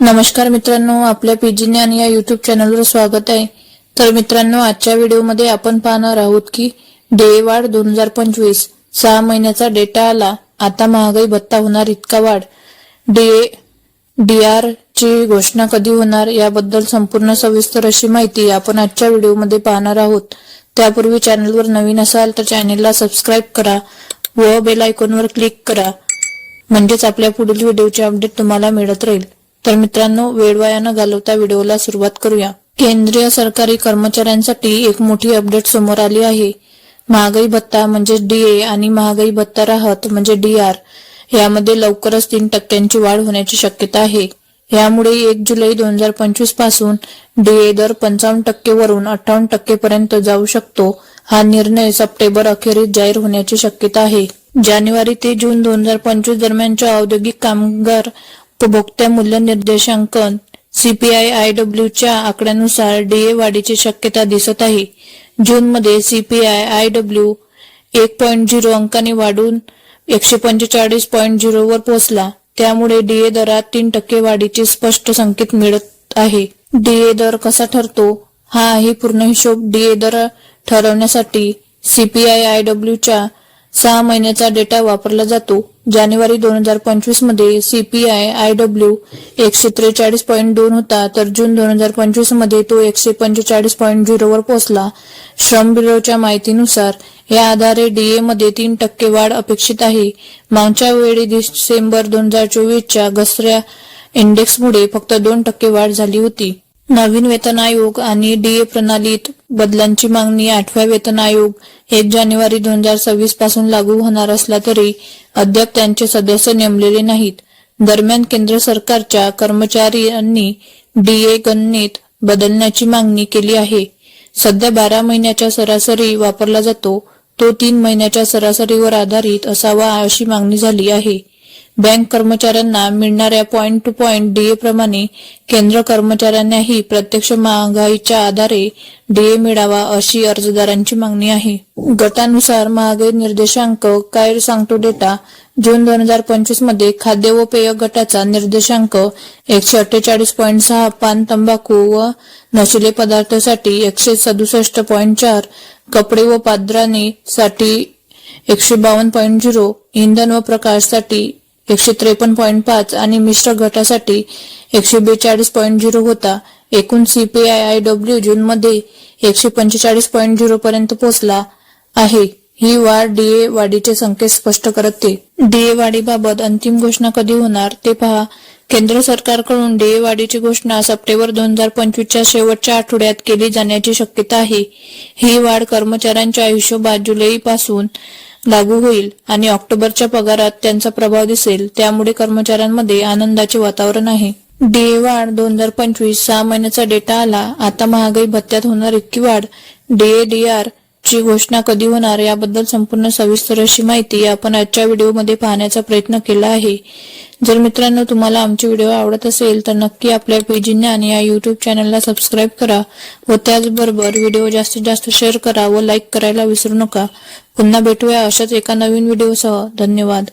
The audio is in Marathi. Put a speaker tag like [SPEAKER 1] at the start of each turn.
[SPEAKER 1] नमस्कार मित्रांनो आपल्या पीजी ज्ञान या युट्यूब चॅनलवर स्वागत आहे. तर मित्रांनो आजच्या व्हिडिओमध्ये आपण पाहणार आहोत की डे वाढ दोन हजार पंचवीस सहा महिन्याचा डेटा आला. आता महागाई भत्ता होणार इतका वाढ. डे डीआर ची घोषणा कधी होणार याबद्दल संपूर्ण सविस्तर अशी माहिती आपण आजच्या व्हिडिओमध्ये पाहणार आहोत. त्यापूर्वी चॅनलवर नवीन असाल तर चॅनेलला सबस्क्राईब करा व बेल आयकॉनवर क्लिक करा. म्हणजेच आपल्या पुढील व्हिडिओचे अपडेट तुम्हाला मिळत राहील. तर मित्रांनो वेळ वाया न घालवता व्हिडिओला सुरुवात करूया. केंद्रीय सरकारी कर्मचाऱ्यांसाठी एक मोठी अपडेट समोर आली आहे. महागाई भत्ता म्हणजे डीए आणि महागाई भत्ता राहत म्हणजे डीआर यामध्ये लवकरच तीन टक्क्यांची वाढ होण्याची शक्यता आहे. यामुळे एक जुलै दोन हजार पंचवीसपासून डीए दर पंचावन्न टक्के वरून अठ्ठावन्न टक्के पर्यंत जाऊ शकतो. हा निर्णय सप्टेंबर अखेरीस जाहीर होण्याची शक्यता आहे. जानेवारी ते जून दोन हजार पंचवीस दरम्यानच्या औद्योगिक कामगार उपभोक्ता मूल्य निर्देशांकन सीपीआय आय डब्ल्यू च्या आकड्यानुसार डीए वाढीची शक्यता दिसत आहे. जून मध्ये सीपीआय आय डब्ल्यू एक पॉईंट झिरो अंकाने वाढून एकशे पंचेचाळीस पॉईंट झिरो वर पोहोचला. त्यामुळे डीए दरात तीन टक्के वाढीचे स्पष्ट संकेत मिळत आहे. डीए दर कसा ठरतो? हा आहे पूर्ण हिशोब डीए दर ठरवण्यासाठी सीपीआय आय डब्ल्यू च्या सहा महिन्याचा डेटा वापरला जातो. जानेवारी दोन हजार पंचवीसमध्ये सीपीआय आय डब्ल्यू एकशे त्रेचाळीस पॉईंट दोन होता तर जून दोन हजार पंचवीसमध्ये तो एकशे पंचेचाळीस पॉईंट झिरो वर पोहोचला. श्रम ब्युरोच्या माहितीनुसार या आधारे डीए मध्ये तीन टक्के वाढ अपेक्षित आहे. मागच्या वेळी डिसेंबर दोन हजार चोवीसच्या घसऱ्या इंडेक्समुळे फक्त दोन टक्के वाढ झाली होती. नवीन वेतन आयोग आणि डीए प्रणालीत बदलांची मागणी आठव्या वेतन आयोग एक जानेवारी दोन हजार सव्वीसपासून लागू होणार असला तरी अद्याप त्यांचे सदस्य नेमलेले नाहीत. दरम्यान केंद्र सरकारच्या कर्मचाऱ्यांनी डीए गणनेत बदलण्याची मागणी केली आहे. सध्या बारा महिन्याच्या सरासरी वापरला जातो तो तीन महिन्याच्या सरासरीवर आधारित असावा अशी मागणी झाली आहे. बँक कर्मचाऱ्यांना मिळणाऱ्या पॉइंट टू पॉइंट डीए प्रमाणे केंद्र कर्मचाऱ्यांनाही प्रत्यक्ष महागाईच्या आधारे डीए मिळावा अशी अर्जदारांची मागणी आहे. गटानुसार महागाई निर्देशांक काय सांगतो डेटा जून दोन हजार पंचवीसमध्ये खाद्य व पेय गटाचा निर्देशांक एकशे अठ्ठेचाळीस पॉईंट सहा पान तंबाखू व नशिले पदार्थासाठी एकशे सदुसष्ट पॉईंट चार कपडे व पादराने साठी एकशे बावन्न पॉईंट झिरो इंधन व प्रकाशसाठी एकशे त्रेपन्न पॉईंट पाच आणि मिश्र गटासाठी एकशे बेचाळीस पॉईंट झिरो होता. एकूण सीपीआय आय डब्ल्यू जून मध्ये एकशे पंचेचाळीस पॉईंट झिरो पर्यंत पोहोचला आहे. ही वाढ डीए वाढीचे संकेत स्पष्ट करते. डीए वाढीबाबत अंतिम घोषणा कधी होणार ते पहा. केंद्र सरकारकडून डीए वाढीची घोषणा सप्टेंबर दोन हजार पंचवीसच्या शेवटच्या आठवड्यात केली जाण्याची शक्यता आहे. ही वाढ कर्मचाऱ्यांच्या हिशोबात जुलै पासून लागू होईल आणि ऑक्टोबरच्या पगारात त्यांचा प्रभाव दिसेल त्यामुळे कर्मचाऱ्यांमध्ये आनंदाचे वातावरण आहे. डीए वाढ दोन हजार पंचवीस सहा महिन्याचा डेटा आला. आता महागाई भत्त्यात होणार इतकी वाढ. डीए डीआर ची घोषणा कधी होणार याबद्दल संपूर्ण सविस्तर अशी माहिती आपण आजच्या व्हिडिओमध्ये पाहण्याचा प्रयत्न केला आहे. जर मित्रांनो तुम्हाला आमचे व्हिडिओ आवडत असेल तर नक्की आपल्या पेजी आणि या युट्यूब चॅनलला सबस्क्राईब करा व त्याचबरोबर व्हिडिओ जास्तीत जास्त शेअर करा व लाईक करायला विसरू नका. पुन्हा भेटूया अशाच एका नवीन व्हिडिओसह. धन्यवाद.